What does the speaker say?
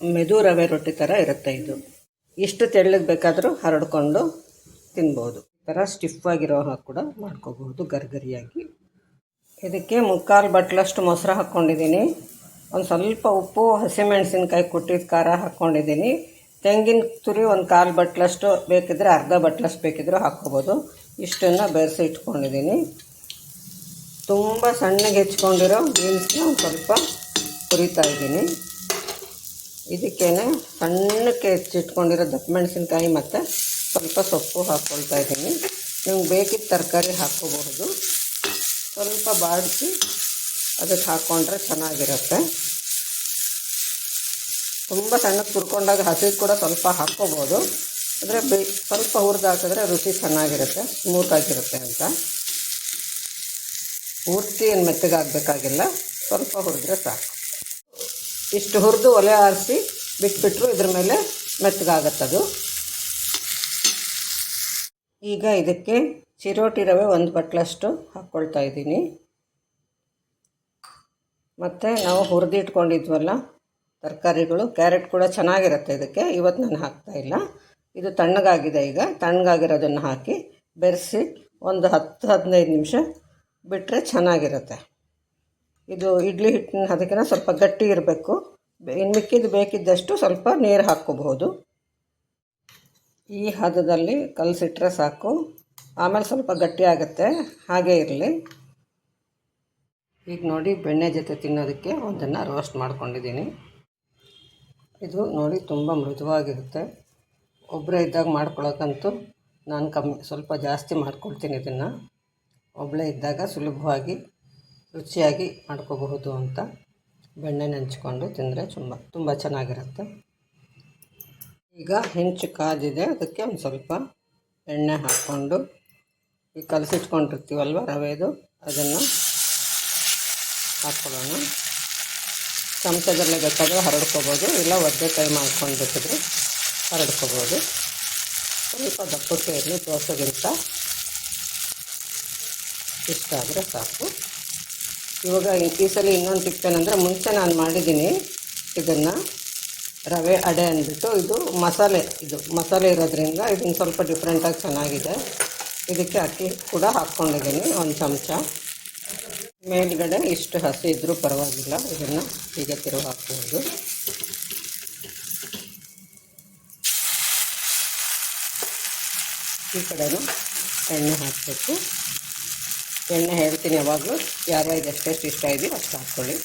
ಮೆದು ರವೆ ರೊಟ್ಟಿ ಥರ ಇರುತ್ತೆ ಇದು. ಇಷ್ಟು ತೆಳ್ಳಗೆ ಬೇಕಾದರೂ ಹರಡ್ಕೊಂಡು ತಿನ್ಬೋದು. ಈ ಥರ ಸ್ಟಿಫ್ ಆಗಿರೋ ಹಾಗೆ ಕೂಡ ಮಾಡ್ಕೋಬಹುದು ಗರಿಗರಿಯಾಗಿ. ಇದಕ್ಕೆ ಮುಕ್ಕಾಲು ಬಟ್ಲಷ್ಟು ಮೊಸರು ಹಾಕ್ಕೊಂಡಿದ್ದೀನಿ ಒಂದು ಸ್ವಲ್ಪ ಉಪ್ಪು, ಹಸಿಮೆಣಸಿನ್ಕಾಯಿ, ಕುಟ್ಟಿದ ಖಾರ ಹಾಕ್ಕೊಂಡಿದ್ದೀನಿ ತೆಂಗಿನ ತುರಿ ಒಂದು ಕಾಲು ಬಟ್ಲಷ್ಟು ಬೇಕಿದ್ರೆ ಅರ್ಧ ಬಟ್ಲಷ್ಟು ಬೇಕಿದ್ರೂ ಹಾಕ್ಕೋಬೋದು. ಇಷ್ಟನ್ನು ಬೆರೆಸಿ ಇಟ್ಕೊಂಡಿದ್ದೀನಿ. ತುಂಬ ಸಣ್ಣಗೆ ಹೆಚ್ಕೊಂಡಿರೋ ಬೀನ್ಸ್ನ ಒಂದು ಸ್ವಲ್ಪ ಹುರಿತಾ ಇದ್ದೀನಿ. ಇದಕ್ಕೇನೆ ಸಣ್ಣಕ್ಕೆ ಹೆಚ್ಚಿಟ್ಕೊಂಡಿರೋ ದಪ್ಪ ಮೆಣಸಿನ್ಕಾಯಿ ಮತ್ತು ಸ್ವಲ್ಪ ಸೊಪ್ಪು ಹಾಕ್ಕೊಳ್ತಾ ಇದ್ದೀನಿ. ನಿಮ್ಗೆ ಬೇಕಿದ್ದ ತರಕಾರಿ ಹಾಕ್ಕೋಬಹುದು. ಸ್ವಲ್ಪ ಬಾಡಿಸಿ ಅದಕ್ಕೆ ಹಾಕ್ಕೊಂಡ್ರೆ ಚೆನ್ನಾಗಿರುತ್ತೆ. ತುಂಬ ಸಣ್ಣಕ್ಕೆ ತುರ್ಕೊಂಡಾಗ ಹಸಿದು ಕೂಡ ಸ್ವಲ್ಪ ಹಾಕ್ಕೋಬೋದು ಅಂದರೆ ಬೇ ಸ್ವಲ್ಪ ಹುರಿದು ಹಾಕಿದ್ರೆ ರುಚಿ ಚೆನ್ನಾಗಿರುತ್ತೆ ಸ್ಮೂತಾಗಿರುತ್ತೆ ಅಂತ. ಪೂರ್ತಿ ಏನು ಮೆತ್ತಗಾಗಬೇಕಾಗಿಲ್ಲ, ಸ್ವಲ್ಪ ಹುರಿದ್ರೆ ಸಾಕು. ಇಷ್ಟು ಹುರಿದು ಒಲೆ ಆರಿಸಿ ಬಿಟ್ಬಿಟ್ರು ಇದ್ರ ಮೇಲೆ ಮೆತ್ತಗಾಗತ್ತದು. ಈಗ ಇದಕ್ಕೆ ಚಿರೋಟಿ ರವೆ ಒಂದು ಬಟ್ಲಷ್ಟು ಹಾಕ್ಕೊಳ್ತಾ ಇದ್ದೀನಿ. ಮತ್ತು ನಾವು ಹುರಿದಿಟ್ಕೊಂಡಿದ್ವಲ್ಲ ತರಕಾರಿಗಳು, ಕ್ಯಾರೆಟ್ ಕೂಡ ಚೆನ್ನಾಗಿರುತ್ತೆ ಇದಕ್ಕೆ. ಇವತ್ತು ನಾನು ಹಾಕ್ತಾ ಇಲ್ಲ. ಇದು ತಣ್ಣಗಾಗಿದೆ ಈಗ. ತಣ್ಣಗಾಗಿರೋದನ್ನು ಹಾಕಿ ಬೆರೆಸಿ ಒಂದು ಹತ್ತು ಹದಿನೈದು ನಿಮಿಷ ಬಿಟ್ಟರೆ ಚೆನ್ನಾಗಿರುತ್ತೆ. ಇದು ಇಡ್ಲಿ ಹಿಟ್ಟಿನ ಅದಕ್ಕಿಂತ ಸ್ವಲ್ಪ ಗಟ್ಟಿ ಇರಬೇಕು. ಇನ್ನು ಮಿಕ್ಕಿದ್ದು ಬೇಕಿದ್ದಷ್ಟು ಸ್ವಲ್ಪ ನೀರು ಹಾಕ್ಕೋಬಹುದು. ಈ ಹದದಲ್ಲಿ ಕಲಸಿಟ್ರೆ ಸಾಕು. ಆಮೇಲೆ ಸ್ವಲ್ಪ ಗಟ್ಟಿ ಆಗುತ್ತೆ. ಹಾಗೇ ಇರಲಿ. ಈಗ ನೋಡಿ ಬೆಣ್ಣೆ ಜೊತೆ ತಿನ್ನೋದಕ್ಕೆ ಒಂದನ್ನು ರೋಸ್ಟ್ ಮಾಡ್ಕೊಂಡಿದ್ದೀನಿ. ಇದು ನೋಡಿ ತುಂಬ ಮೃದುವಾಗಿರುತ್ತೆ. ಒಬ್ಬರೇ ಇದ್ದಾಗ ಮಾಡ್ಕೊಳ್ಳೋಕ್ಕಂತೂ ನಾನು ಕಮ್ಮಿ ಸ್ವಲ್ಪ ಜಾಸ್ತಿ ಮಾಡ್ಕೊಳ್ತೀನಿ ಇದನ್ನು. ಒಬ್ಬಳೇ ಇದ್ದಾಗ ಸುಲಭವಾಗಿ ರುಚಿಯಾಗಿ ಮಾಡ್ಕೋಬಹುದು ಅಂತ ಬೆಣ್ಣೆ ನೆಂಚ್ಕೊಂಡು ತಿಂದರೆ ತುಂಬ ತುಂಬ ಚೆನ್ನಾಗಿರುತ್ತೆ. ಈಗ ಹೆಂಚು ಕಾದಿದೆ, ಅದಕ್ಕೆ ಒಂದು ಸ್ವಲ್ಪ ಎಣ್ಣೆ ಹಾಕ್ಕೊಂಡು ಈ ಕಲಸಿಟ್ಕೊಂಡಿರ್ತೀವಲ್ವ ರವೆದು, ಅದನ್ನು ಹಾಕ್ಕೊಳ್ಳೋಣ ಚಮಚದಲ್ಲೇ ಬೇಕಾದರೆ ಹರಡ್ಕೋಬೋದು, ಇಲ್ಲ ಒದ್ದೆ ಕೈ ಮಾಡ್ಕೊಂಡು ಬೇಕಿದ್ರೆ ಹರಡ್ಕೋಬೋದು. ಸ್ವಲ್ಪ ದಪ್ಪಕ್ಕೆ ಇರಲಿ, ದೋಸೆಗಿಂತ ಇಷ್ಟ ಆದರೆ ಸಾಕು. ಇವಾಗ ಈ ಸಲ ಇನ್ನೊಂದು ಟಿಪ್ಪೇನಂದರೆ ಮುಂಚೆ ನಾನು ಮಾಡಿದ್ದೀನಿ ಇದನ್ನು ರವೆ ಅಡೆ ಅಂದ್ಬಿಟ್ಟು ಇದು ಮಸಾಲೆ ಇದು ಮಸಾಲೆ ಇರೋದ್ರಿಂದ ಇದನ್ನು ಸ್ವಲ್ಪ ಡಿಫ್ರೆಂಟಾಗಿ ಚೆನ್ನಾಗಿದೆ. ಇದಕ್ಕೆ ಅಕ್ಕಿ ಕೂಡ ಹಾಕ್ಕೊಂಡಿದ್ದೀನಿ, ಒಂದು ಚಮಚ. ಮೇಲ್ಗಡೆ ಇಷ್ಟು ಹಸಿ ಇದ್ದರೂ ಪರವಾಗಿಲ್ಲ, ಇದನ್ನು ಹೀಗೆ ತಿರುವು ಹಾಕ್ಬೋದು. ಈ ಕಡೆನೂ ಎಣ್ಣೆ ಹಾಕಬೇಕು. ಎಣ್ಣೆ ಹೇಳ್ತೀನಿ ಯಾವಾಗಲೂ. ಯಾರ್ಯಾರಿಗೆ ಎಷ್ಟೆಷ್ಟು ಇಷ್ಟ ಇದೆಯೋ ಅಷ್ಟು ಹಾಕ್ಕೊಳ್ಳಿ.